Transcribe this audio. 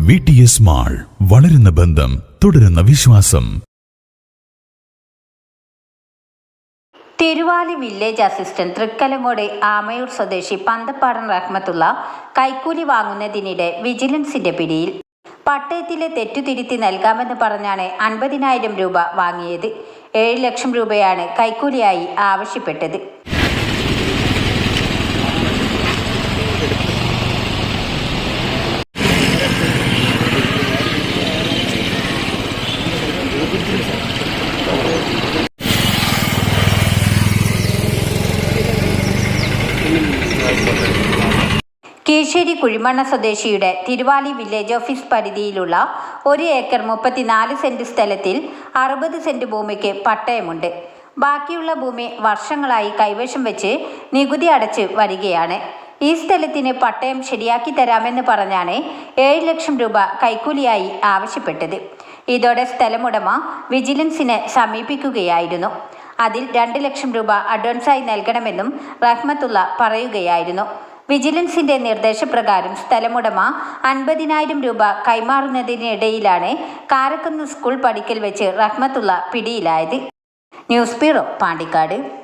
V T S mall വളരുന്ന ബന്ധം തുടരുന്ന വിശ്വാസം. തിരുവാലി വില്ലേജ് അസിസ്റ്റന്റ് തൃക്കലങ്ങോട് ആമയൂർ സ്വദേശി പന്തപ്പാടൻ റഹ്മത്തുള്ള കൈക്കൂലി വാങ്ങുന്നതിനിടെ വിജിലൻസിന്റെ പിടിയിൽ പട്ടയത്തിലെ തെറ്റുതിരുത്തി നൽകാമെന്ന് പറഞ്ഞാണ് അൻപതിനായിരം രൂപ വാങ്ങിയത്. ഏഴ് ലക്ഷം രൂപയാണ് കൈക്കൂലിയായി ആവശ്യപ്പെട്ടത്. കീഴ്ശ്ശേരി കുഴിമണ്ണ സ്വദേശിയുടെ തിരുവാലി വില്ലേജ് ഓഫീസ് പരിധിയിലുള്ള ഒരു ഏക്കർ മുപ്പത്തിനാല് സെന്റ് സ്ഥലത്തിൽ അറുപത് സെന്റ് ഭൂമിക്ക് പട്ടയമുണ്ട്. ബാക്കിയുള്ള ഭൂമി വർഷങ്ങളായി കൈവശം വെച്ച് നികുതി അടച്ച് വരികയാണ്. ഈ സ്ഥലത്തിന് പട്ടയം ശരിയാക്കി തരാമെന്ന് പറഞ്ഞാണ് ഏഴ് ലക്ഷം രൂപ കൈക്കൂലിയായി ആവശ്യപ്പെട്ടത്. ഇതോടെ സ്ഥലമുടമ വിജിലൻസിനെ സമീപിക്കുകയായിരുന്നു. അതിൽ രണ്ട് ലക്ഷം രൂപ അഡ്വാൻസായി നൽകണമെന്നും റഹ്മത്തുള്ള പറയുകയായിരുന്നു. വിജിലൻസിന്റെ നിർദ്ദേശപ്രകാരം സ്ഥലമുടമ അൻപതിനായിരം രൂപ കൈമാറുന്നതിനിടയിലാണ് കാരക്കുന്ന് സ്കൂൾ പടിക്കൽ വെച്ച് റഹ്മത്തുള്ള പിടിയിലായത്. News bureau Pandikkad.